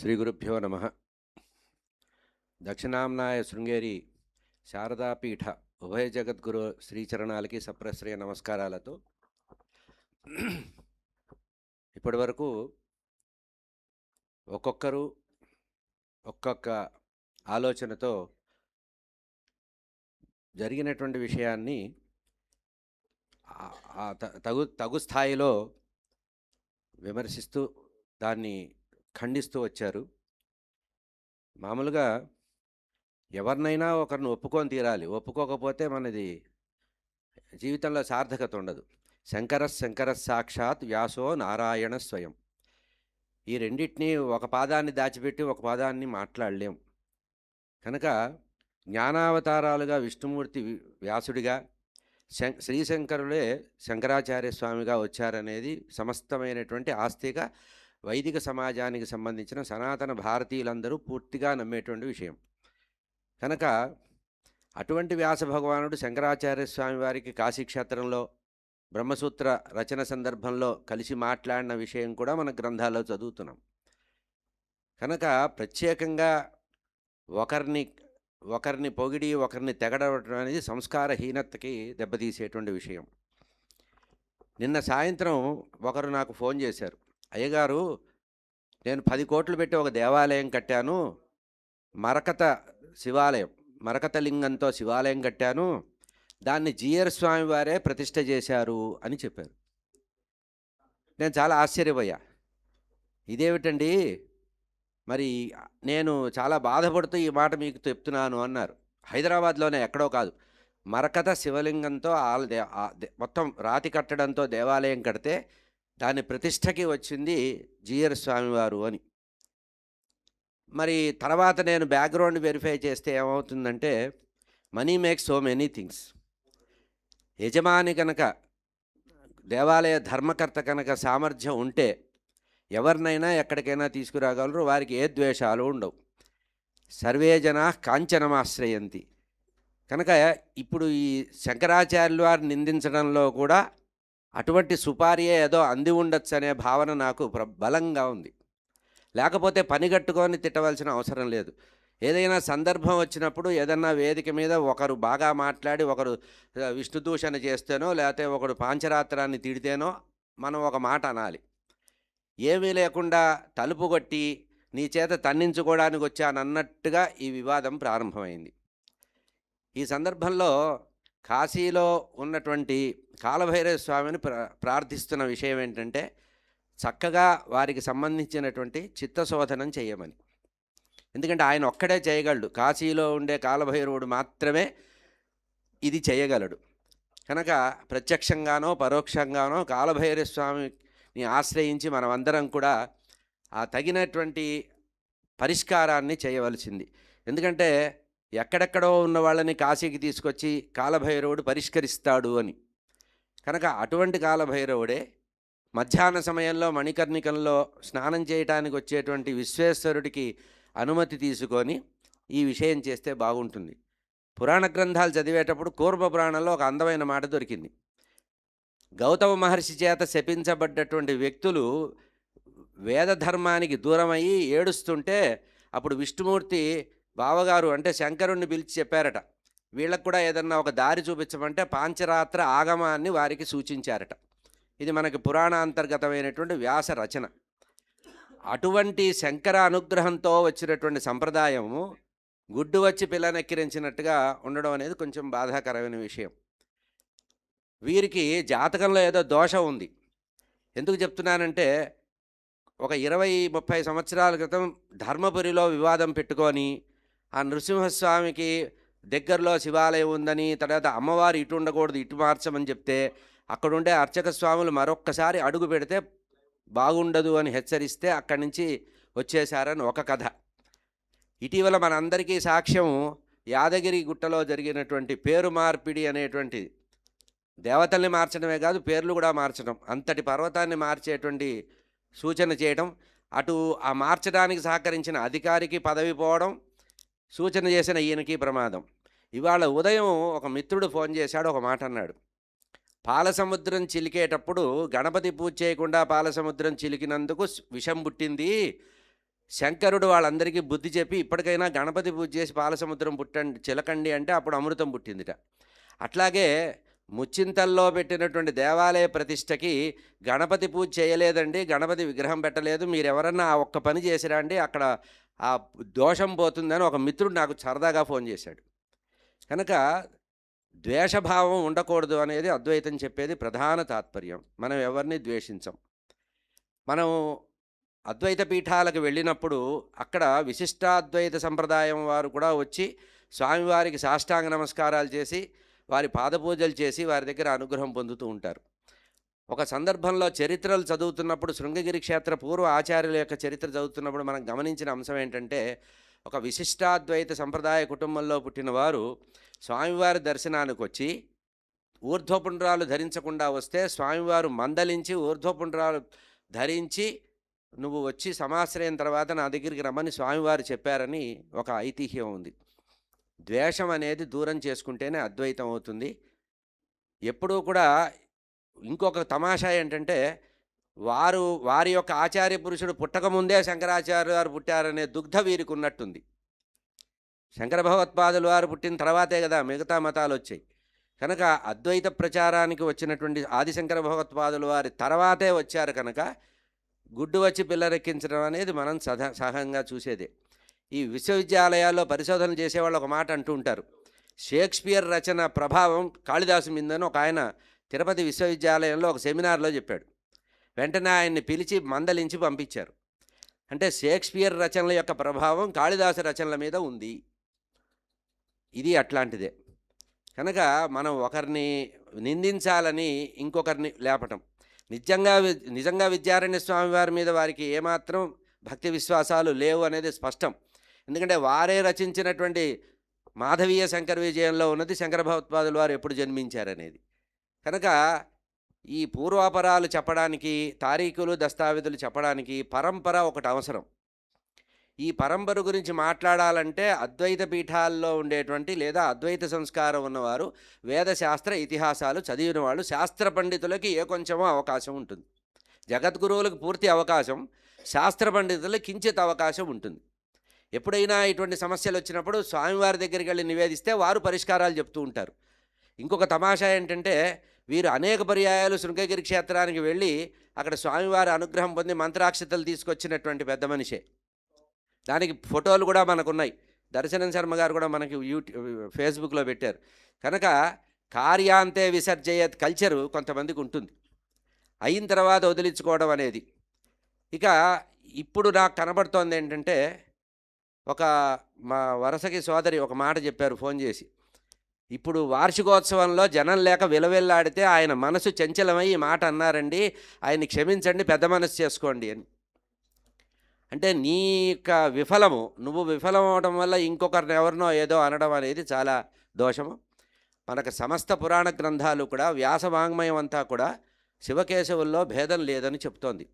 శ్రీ గురుభ్యో నమ. దక్షిణాంనాయ శృంగేరి శారదాపీఠ ఉభయ జగద్గురు శ్రీచరణాలకి సప్రశ్రయ నమస్కారాలతో ఇప్పటి వరకు ఒక్కొక్కరు ఒక్కొక్క ఆలోచనతో జరిగినటువంటి విషయాన్ని తగు తగు స్థాయిలో విమర్శిస్తూ దాన్ని ఖండిస్తూ వచ్చారు. మామూలుగా ఎవరినైనా ఒకరిని ఒప్పుకొని తీరాలి. ఒప్పుకోకపోతే మనది జీవితంలో సార్థకత ఉండదు. శంకర శంకర సాక్షాత్ వ్యాసో నారాయణ స్వయం. ఈ రెండింటినీ ఒక పాదాన్ని దాచిపెట్టి ఒక పాదాన్ని మాట్లాడలేం. కనుక జ్ఞానావతారాలుగా విష్ణుమూర్తి వ్యాసుడిగా శం శ్రీశంకరులే శంకరాచార్య స్వామిగా వచ్చారనేది సమస్తమైనటువంటి ఆస్తిగా వైదిక సమాజానికి సంబంధించిన సనాతన భారతీయులందరూ పూర్తిగా నమ్మేటువంటి విషయం. కనుక అటువంటి వ్యాస భగవానుడు శంకరాచార్య స్వామి వారికి కాశీక్షేత్రంలో బ్రహ్మసూత్ర రచన సందర్భంలో కలిసి మాట్లాడిన విషయం కూడా మన గ్రంథాల్లో చదువుతున్నాం. కనుక ప్రత్యేకంగా ఒకరిని ఒకరిని పొగిడి ఒకరిని తెగడవటం అనేది సంస్కారహీనతకి దెబ్బతీసేటువంటి విషయం. నిన్న సాయంత్రం ఒకరు నాకు ఫోన్ చేశారు. అయ్యగారు నేను పది కోట్లు పెట్టి ఒక దేవాలయం కట్టాను. మరకత శివాలయం మరకత లింగంతో శివాలయం కట్టాను. దాన్ని జిఆర్ స్వామి వారే ప్రతిష్ట చేశారు అని చెప్పారు. నేను చాలా ఆశ్చర్యపోయా. ఇదేమిటండి? మరి నేను చాలా బాధపడుతూ ఈ మాట మీకు చెప్తున్నాను అన్నారు. హైదరాబాద్లోనే ఎక్కడో కాదు. మరకత శివలింగంతో ఆల దే- మొత్తం రాతి కట్టడంతో దేవాలయం కడితే దాని ప్రతిష్టకి వచ్చింది జిఆర్ స్వామివారు అని. మరి తర్వాత నేను బ్యాక్గ్రౌండ్ వెరిఫై చేస్తే ఏమవుతుందంటే money makes so many things. యజమాని కనుక దేవాలయ ధర్మకర్త కనుక సామర్థ్యం ఉంటే ఎవరినైనా ఎక్కడికైనా తీసుకురాగలరు వారికి ఏ ద్వేషాలు ఉండవు. సర్వే జనా కాంచనమాశ్రయంతి కనుక ఇప్పుడు ఈ శంకరాచార్యులు వారిని నిందించడంలో కూడా అటువంటి సుపారియే ఏదో అంది ఉండొచ్చు అనే భావన నాకు ప్ర- బలంగా ఉంది. లేకపోతే పనిగట్టుకొని తిట్టవలసిన అవసరం లేదు. ఏదైనా సందర్భం వచ్చినప్పుడు ఏదన్నా వేదిక మీద ఒకరు బాగా మాట్లాడి ఒకరు విష్ణుదూషణ విష్ణు దూషణ చేస్తేనో లేకపోతే ఒకడు పాంచరాత్రాన్ని తిడితేనో మనం ఒక మాట అనాలి. ఏమీ లేకుండా తలుపు కొట్టి నీ చేత తన్నించుకోవడానికి వచ్చానన్నట్టుగా ఈ వివాదం ప్రారంభమైంది. ఈ సందర్భంలో కాశీలో ఉన్నటువంటి కాలభైరవ స్వామిని ప్ర ప్రార్థిస్తున్న విషయం ఏంటంటే చక్కగా వారికి సంబంధించినటువంటి చిత్తశోధనం చేయమని. ఎందుకంటే ఆయన ఒక్కడే చేయగలడు. కాశీలో ఉండే కాలభైరవుడు మాత్రమే ఇది చేయగలడు. కనుక ప్రత్యక్షంగానో పరోక్షంగానో కాలభైరవ స్వామిని ఆశ్రయించి మనమందరం కూడా ఆ తగినటువంటి పరిష్కారాన్ని చేయవలసింది. ఎందుకంటే ఎక్కడెక్కడో ఉన్న వాళ్ళని కాశీకి తీసుకొచ్చి కాలభైరవుడు పరిష్కరిస్తాడు అని. కనుక అటువంటి కాలభైరవుడే మధ్యాహ్న సమయంలో మణికర్ణికంలో స్నానం చేయటానికి వచ్చేటువంటి విశ్వేశ్వరుడికి అనుమతి తీసుకొని ఈ విషయం చేస్తే బాగుంటుంది. పురాణ గ్రంథాలు చదివేటప్పుడు కూర్మ పురాణంలో ఒక అందమైన మాట దొరికింది. గౌతమ మహర్షి చేత శపించబడ్డటువంటి వ్యక్తులు వేదధర్మానికి దూరమయ్యి ఏడుస్తుంటే అప్పుడు విష్ణుమూర్తి బావగారు అంటే శంకరుణ్ణి పిలిచి చెప్పారట. వీళ్ళకు కూడా ఏదన్నా ఒక దారి చూపించమంటే పాంచరాత్ర ఆగమాన్ని వారికి సూచించారట. ఇది మనకి పురాణాంతర్గతమైనటువంటి వ్యాస రచన. అటువంటి శంకర అనుగ్రహంతో వచ్చినటువంటి సంప్రదాయము గుడ్డు వచ్చి పిల్లనెక్కిరించినట్టుగా ఉండడం అనేది కొంచెం బాధాకరమైన విషయం. వీరికి జాతకంలో ఏదో దోషం ఉంది. ఎందుకు చెప్తున్నానంటే ఒక ఇరవై ముప్పై సంవత్సరాల క్రితం ధర్మపురిలో వివాదం పెట్టుకొని ఆ నృసింహస్వామికి దగ్గరలో శివాలయం ఉందని తర్వాత అమ్మవారు ఇటు ఉండకూడదు ఇటు మార్చమని చెప్తే అక్కడుండే అర్చక స్వాములు మరొక్కసారి అడుగు పెడితే బాగుండదు అని హెచ్చరిస్తే అక్కడి నుంచి వచ్చేశారని ఒక కథ. ఇటీవల మనందరికీ సాక్ష్యం యాదగిరి గుట్టలో జరిగినటువంటి పేరు మార్పిడి అనేటువంటి దేవతల్ని మార్చడమే కాదు పేర్లు కూడా మార్చడం. అంతటి పర్వతాన్ని మార్చేటువంటి సూచన చేయడం అటు ఆ మార్చడానికి సహకరించిన అధికారికి పదవి పోవడం సూచన చేసిన ఈయనకి ప్రమాదం. ఇవాళ ఉదయం ఒక మిత్రుడు ఫోన్ చేశాడు ఒక మాట అన్నాడు. పాలసముద్రం చిలికేటప్పుడు గణపతి పూజ చేయకుండా పాలసముద్రం చిలికినందుకు విషం పుట్టింది. శంకరుడు వాళ్ళందరికీ బుద్ధి చెప్పి ఇప్పటికైనా గణపతి పూజ చేసి పాలసముద్రం పుట్టండి చిలకండి అంటే అప్పుడు అమృతం పుట్టిందిట. అట్లాగే ముచ్చింతల్లో పెట్టినటువంటి దేవాలయ ప్రతిష్టకి గణపతి పూజ చేయలేదండి గణపతి విగ్రహం పెట్టలేదు. మీరు ఎవరన్నా ఆ ఒక్క పని చేసిరా అండి? అక్కడ ఆ దోషం పోతుందని ఒక మిత్రుడు నాకు సరదాగా ఫోన్ చేశాడు. కనుక ద్వేషభావం ఉండకూడదు అనేది అద్వైతం చెప్పేది ప్రధాన తాత్పర్యం. మనం ఎవరిని ద్వేషించం? మనం అద్వైత పీఠాలకు వెళ్ళినప్పుడు అక్కడ విశిష్టాద్వైత సంప్రదాయం వారు కూడా వచ్చి స్వామివారికి సాష్టాంగ నమస్కారాలు చేసి వారి పాదపూజలు చేసి వారి దగ్గర అనుగ్రహం పొందుతూ ఉంటారు. ఒక సందర్భంలో చరిత్రలు చదువుతున్నప్పుడు శృంగగిరి క్షేత్ర పూర్వ ఆచార్యుల యొక్క చరిత్ర చదువుతున్నప్పుడు మనం గమనించిన అంశం ఏంటంటే ఒక విశిష్టాద్వైత సంప్రదాయ కుటుంబంలో పుట్టిన వారు స్వామివారి దర్శనానికి వచ్చి ఊర్ధ్వపుండ్రాలు ధరించకుండా వస్తే స్వామివారు మందలించి ఊర్ధ్వపుండ్రాలు ధరించి నువ్వు వచ్చి సమాశ్రయం తర్వాత నా దగ్గరికి రమ్మని స్వామివారు చెప్పారని ఒక ఐతిహ్యం ఉంది. ద్వేషం అనేది దూరం చేసుకుంటేనే అద్వైతం అవుతుంది. ఎప్పుడూ కూడా ఇంకొక తమాషా ఏంటంటే వారు వారి యొక్క ఆచార్య పురుషుడు పుట్టకముందే శంకరాచార్య వారు పుట్టారనే దుగ్ధ వీరికి ఉన్నట్టుంది శంకర భగవత్పాదులు వారు పుట్టిన తర్వాతే కదా మిగతా మతాలు వచ్చాయి కనుక అద్వైత ప్రచారానికి వచ్చినటువంటి ఆదిశంకర భగవత్పాదులు వారి తర్వాతే వచ్చారు కనుక గుడ్డు వచ్చి పిల్లరెక్కించడం అనేది మనం సహ సహజంగా చూసేదే. ఈ విశ్వవిద్యాలయాల్లో పరిశోధన చేసేవాళ్ళు ఒక మాట అంటూ ఉంటారు. షేక్స్పియర్ రచన ప్రభావం కాళిదాసు మీందని ఒక ఆయన తిరుపతి విశ్వవిద్యాలయంలో ఒక సెమినార్లో చెప్పాడు. వెంటనే ఆయన్ని పిలిచి మందలించి పంపించారు. అంటే షేక్స్పియర్ రచనల యొక్క ప్రభావం కాళిదాసు రచనల మీద ఉంది. ఇది అట్లాంటిదే. కనుక మనం ఒకరిని నిందించాలని ఇంకొకరిని లేపటం. నిజంగా వి- నిజంగా విద్యారణ్య స్వామి వారి మీద వారికి ఏమాత్రం భక్తి విశ్వాసాలు లేవు అనేది స్పష్టం. ఎందుకంటే వారే రచించినటువంటి మాధవీయ శంకర విజయంలో ఉన్నది శంకర భగవత్పాదులు వారు ఎప్పుడు జన్మించారనేది. కనుక ఈ పూర్వాపరాలు చెప్పడానికి తారీఖులు దస్తావేజులు చెప్పడానికి పరంపర ఒకటి అవసరం. ఈ పరంపర గురించి మాట్లాడాలంటే అద్వైత పీఠాల్లో ఉండేటువంటి లేదా అద్వైత సంస్కారం ఉన్నవారు వేదశాస్త్ర ఇతిహాసాలు చదివిన వాళ్ళు శాస్త్ర పండితులకి ఏ కొంచెమో అవకాశం ఉంటుంది. జగద్గురువులకు పూర్తి అవకాశం శాస్త్ర పండితులకు కించిత్ అవకాశం ఉంటుంది. ఎప్పుడైనా ఇటువంటి సమస్యలు వచ్చినప్పుడు స్వామివారి దగ్గరికి వెళ్ళి నివేదిస్తే వారు పరిష్కారాలు చెప్తూ ఉంటారు. ఇంకొక తమాషా ఏంటంటే వీరు అనేక పర్యాయాలు శృంగగిరి క్షేత్రానికి వెళ్ళి అక్కడ స్వామివారి అనుగ్రహం పొంది మంత్రాక్షతలు తీసుకొచ్చినటువంటి పెద్ద మనిషే. దానికి ఫోటోలు కూడా మనకున్నాయి. దర్శనం శర్మ గారు కూడా మనకి యూట్యూబ్ ఫేస్బుక్లో పెట్టారు. కనుక కార్యాంతే విసర్జయ కల్చరు కొంతమందికి ఉంటుంది. అయిన తర్వాత వదిలించుకోవడం అనేది. ఇక ఇప్పుడు నాకు కనబడుతోంది ఏంటంటే ఒక మా వరసకి సోదరి ఒక మాట చెప్పారు ఫోన్ చేసి. ఇప్పుడు వార్షికోత్సవంలో జనం లేక విలవిల్లాడితే ఆయన మనసు చంచలమై ఈ మాట అన్నారండి. ఆయన్ని క్షమించండి పెద్ద మనసు చేసుకోండి అని. అంటే నీ యొక్క విఫలము నువ్వు విఫలం అవడం వల్ల ఇంకొకరిని ఎవరినో ఏదో అనడం అనేది చాలా దోషము. మనకు సమస్త పురాణ గ్రంథాలు కూడా వ్యాస వాంగ్మయం అంతా కూడా శివకేశవుల్లో భేదం లేదని చెప్తోంది.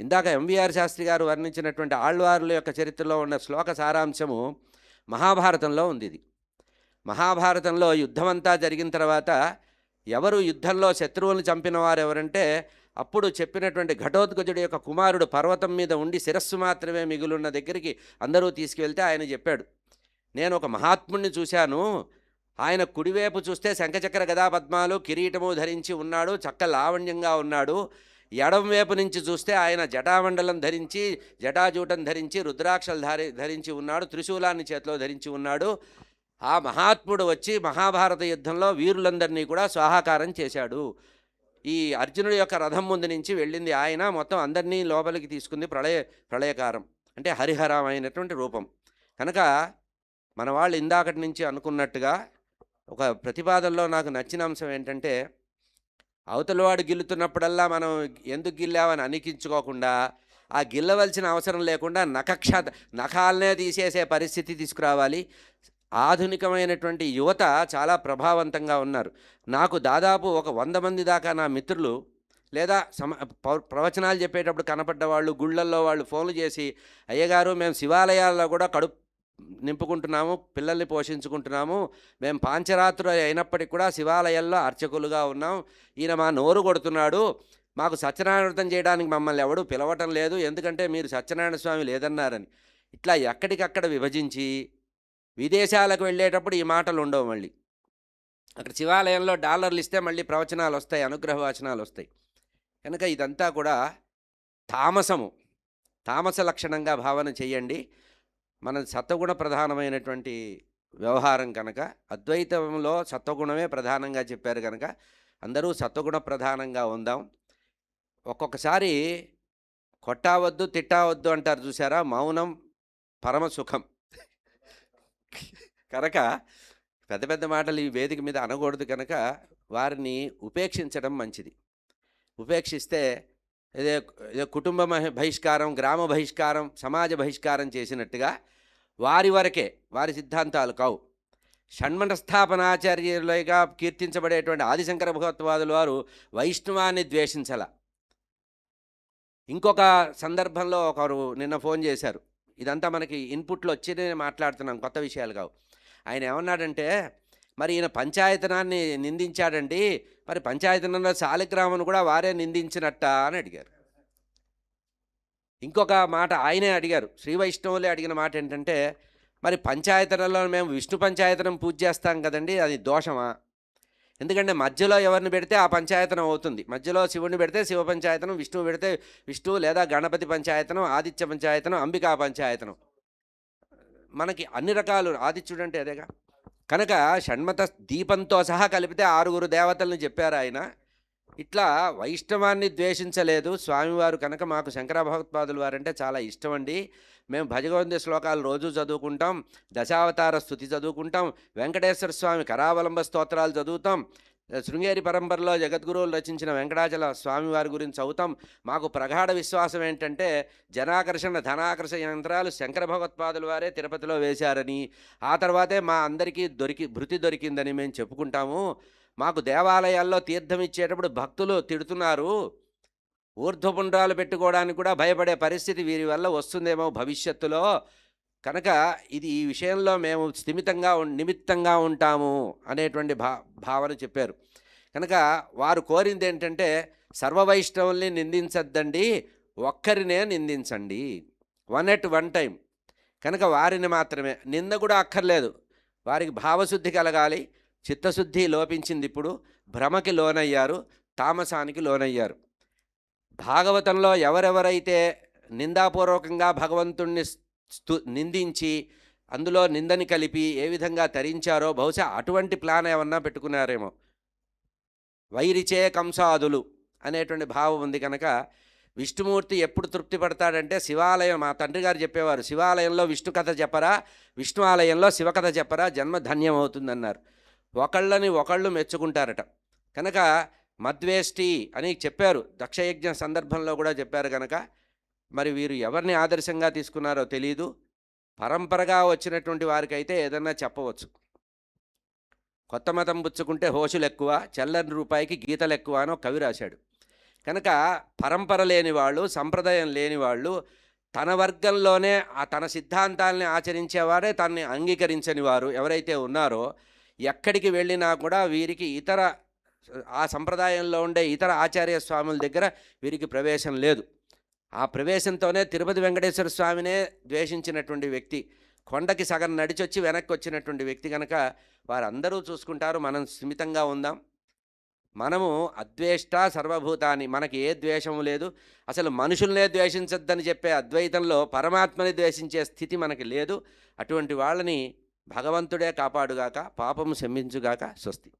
ఇందాక ఎంవీఆర్ శాస్త్రి గారు వర్ణించినటువంటి ఆళ్వారుల యొక్క చరిత్రలో ఉన్న శ్లోక సారాంశము మహాభారతంలో ఉంది ఇది. మహాభారతంలో యుద్ధమంతా జరిగిన తర్వాత ఎవరు యుద్ధంలో శత్రువులను చంపిన వారు ఎవరంటే అప్పుడు చెప్పినటువంటి ఘటోత్కజుడి యొక్క కుమారుడు పర్వతం మీద ఉండి శిరస్సు మాత్రమే మిగులున్న దగ్గరికి అందరూ తీసుకువెళ్తే ఆయన చెప్పాడు నేను ఒక మహాత్ముడిని చూశాను. ఆయన కుడివైపు చూస్తే శంఖచక్ర గదా పద్మాలు కిరీటము ధరించి ఉన్నాడు చక్క లావణ్యంగా ఉన్నాడు. ఎడం వైపు నుంచి చూస్తే ఆయన జటామండలం ధరించి జటాజూటం ధరించి రుద్రాక్షలు ధరించి ఉన్నాడు త్రిశూలాన్ని చేతిలో ధరించి ఉన్నాడు. ఆ మహాత్ముడు వచ్చి మహాభారత యుద్ధంలో వీరులందరినీ కూడా స్వాహాకారం చేశాడు. ఈ అర్జునుడి యొక్క రథం ముందు నుంచి వెళ్ళింది ఆయన. మొత్తం అందరినీ లోపలికి తీసుకుంది ప్రళయ ప్రళయకారం. అంటే హరిహరమైనటువంటి రూపం. కనుక మన వాళ్ళు ఇందాకటి నుంచి అనుకున్నట్టుగా ఒక ప్రతిపాదనలో నాకు నచ్చిన అంశం ఏంటంటే అవతలవాడు గిల్లుతున్నప్పుడల్లా మనం ఎందుకు గిల్లావని అనికించుకోకుండా ఆ గిల్లవలసిన అవసరం లేకుండా నఖక్ష నఖాలనే తీసేసే పరిస్థితి తీసుకురావాలి. ఆధునికమైనటువంటి యువత చాలా ప్రభావవంతంగా ఉన్నారు. నాకు దాదాపు ఒక వంద మంది దాకా నా మిత్రులు లేదా సమ ప్రవచనాలు చెప్పేటప్పుడు కనపడ్డ వాళ్ళు గుళ్ళల్లో వాళ్ళు ఫోన్లు చేసి అయ్యగారు మేము శివాలయాల్లో కూడా కడుపు నింపుకుంటున్నాము పిల్లల్ని పోషించుకుంటున్నాము మేము పాంచరాత్రు అయినప్పటికీ కూడా శివాలయాల్లో అర్చకులుగా ఉన్నాం. ఈయన మా నోరు కొడుతున్నాడు. మాకు సత్యనారాయణ చేయడానికి మమ్మల్ని ఎవడూ పిలవటం లేదు ఎందుకంటే మీరు సత్యనారాయణ స్వామి లేదన్నారని. ఇట్లా ఎక్కడికక్కడ విభజించి విదేశాలకు వెళ్ళేటప్పుడు ఈ మాటలు ఉండవు మళ్ళీ. అక్కడ శివాలయంలో డాలర్లు ఇస్తే మళ్ళీ ప్రవచనాలు వస్తాయి అనుగ్రహ వచనాలు వస్తాయి. కనుక ఇదంతా కూడా తామసము. తామస లక్షణంగా భావన చేయండి. మన సత్వగుణ ప్రధానమైనటువంటి వ్యవహారం కనుక అద్వైతంలో సత్వగుణమే ప్రధానంగా చెప్పారు కనుక అందరూ సత్వగుణ ప్రధానంగా ఉందాం. ఒక్కొక్కసారి కొట్టావద్దు తిట్టావద్దు అంటారు చూసారా? మౌనం పరమ సుఖం కనుక పెద్ద పెద్ద మాటలు ఈ వేదిక మీద అనకూడదు కనుక వారిని ఉపేక్షించడం మంచిది. ఉపేక్షిస్తే ఏదో ఏదో కుటుంబ బహిష్కారం గ్రామ బహిష్కారం సమాజ బహిష్కారం చేసినట్టుగా వారి వరకే వారి సిద్ధాంతాలు కావు. షణ్మఠస్థాపనాచార్యులుగా కీర్తించబడేటువంటి ఆదిశంకర భగవత్వాదుల వారు వైష్ణవాన్ని ద్వేషించాల. ఇంకొక సందర్భంలో ఒకరు నిన్న ఫోన్ చేశారు. ఇదంతా మనకి ఇన్పుట్లో వచ్చి మాట్లాడుతున్నాం కొత్త విషయాలు కావు. ఆయన ఏమన్నాడంటే మరి ఈయన పంచాయతనాన్ని నిందించాడండి మరి పంచాయతనంలో శాలిగ్రామను కూడా వారే నిందించినట్ట? అని అడిగారు. ఇంకొక మాట ఆయనే అడిగారు. శ్రీ వైష్ణవులే అడిగిన మాట ఏంటంటే మరి పంచాయతనలో మేము విష్ణు పంచాయతనం పూజ చేస్తాం కదండి అది దోషమా? ఎందుకంటే మధ్యలో ఎవరిని పెడితే ఆ పంచాయతనం అవుతుంది. మధ్యలో శివుని పెడితే శివ పంచాయతనం విష్ణువు పెడితే విష్ణువు లేదా గణపతి పంచాయతనం ఆదిత్య పంచాయతనం అంబికా పంచాయతనం. మనకి అన్ని రకాలు ఆదిత్యుడు అంటే అదేగా. కనుక షణ్మత దీపంతో సహా కలిపితే ఆరుగురు దేవతలను చెప్పారు ఆయన. ఇట్లా వైష్ణవాన్ని ద్వేషించలేదు. స్వామివారు కనుక మాకు శంకర భగవత్పాదులు వారంటే చాలా ఇష్టం అండి మేము భజగోవింద శ్లోకాలు రోజు చదువుకుంటాం. దశావతార స్థుతి చదువుకుంటాం. వెంకటేశ్వర స్వామి కరావలంబ స్తోత్రాలు చదువుతాం. శృంగేరి పరంపరలో జగద్గురువులు రచించిన వెంకటాచల స్వామివారి గురించి చదువుతాం. మాకు ప్రగాఢ విశ్వాసం ఏంటంటే జనాకర్షణ ధనాకర్షణ యంత్రాలు శంకర భగవత్పాదుల వారే తిరుపతిలో వేశారని. ఆ తర్వాతే మా అందరికీ దొరికి భృతి దొరికిందని మేము చెప్పుకుంటాము. మాకు దేవాలయాల్లో తీర్థం ఇచ్చేటప్పుడు భక్తులు తిడుతున్నారు. ఊర్ధ్వపుండ్రాలు పెట్టుకోవడానికి కూడా భయపడే పరిస్థితి వీరి వల్ల వస్తుందేమో భవిష్యత్తులో. కనుక ఇది ఈ విషయంలో మేము స్థిమితంగా నిమిత్తంగా ఉంటాము అనేటువంటి భా భావన చెప్పారు. కనుక వారు కోరింది ఏంటంటే సర్వవైష్ణవుల్ని నిందించద్దండి ఒక్కరినే నిందించండి. వన్ ఎట్ వన్ టైం కనుక వారిని మాత్రమే. నింద కూడా అక్కర్లేదు. వారికి భావశుద్ధి కలగాలి. చిత్తశుద్ధి లోపించింది ఇప్పుడు భ్రమకి లోనయ్యారు తామసానికి లోనయ్యారు. భాగవతంలో ఎవరెవరైతే నిందాపూర్వకంగా భగవంతుణ్ణి స్తు నిందించి అందులో నిందని కలిపి ఏ విధంగా తరించారో బహుశా అటువంటి ప్లాన్ ఏమన్నా పెట్టుకున్నారేమో. వైరిచే కంసాదులు అనేటువంటి భావం ఉంది కనుక విష్ణుమూర్తి ఎప్పుడు తృప్తి పడతాడంటే శివాలయం మా తండ్రి గారు చెప్పేవారు శివాలయంలో విష్ణు కథ చెప్పరా విష్ణు ఆలయంలో శివకథ చెప్పరా జన్మ ధన్యం అవుతుందన్నారు ఒకళ్ళని ఒకళ్ళు మెచ్చుకుంటారట. కనుక మద్వేష్టి అని చెప్పారు. దక్షయజ్ఞ సందర్భంలో కూడా చెప్పారు కనుక మరి వీరు ఎవరిని ఆదర్శంగా తీసుకున్నారో తెలియదు పరంపరగా వచ్చినటువంటి వారికైతే ఏదన్నా చెప్పవచ్చు. కొత్త మతం పుచ్చుకుంటే హోషులు ఎక్కువ చల్లని రూపాయికి గీతలు ఎక్కువ అని కవి రాశాడు. కనుక పరంపర లేని వాళ్ళు సంప్రదాయం లేని వాళ్ళు తన వర్గంలోనే ఆ తన సిద్ధాంతాలని ఆచరించేవారే తనని అంగీకరించని వారు ఎవరైతే ఉన్నారో ఎక్కడికి వెళ్ళినా కూడా వీరికి ఇతర ఆ సంప్రదాయంలో ఉండే ఇతర ఆచార్య స్వాముల దగ్గర వీరికి ప్రవేశం లేదు. ఆ ప్రవేశంతోనే తిరుపతి వెంకటేశ్వర స్వామినే ద్వేషించినటువంటి వ్యక్తి కొండకి సగం నడిచొచ్చి వెనక్కి వచ్చినటువంటి వ్యక్తి కనుక వారందరూ చూసుకుంటారు మనం స్మితంగా ఉందాం. మనము అద్వేష్ట సర్వభూతాన్ని మనకి ఏ ద్వేషము లేదు. అసలు మనుషుల్నే ద్వేషించద్దని చెప్పే అద్వైతంలో పరమాత్మని ద్వేషించే స్థితి మనకి లేదు. అటువంటి వాళ్ళని భగవంతుడే కాపాడుగాక పాపము శమించుగాక స్వస్తి.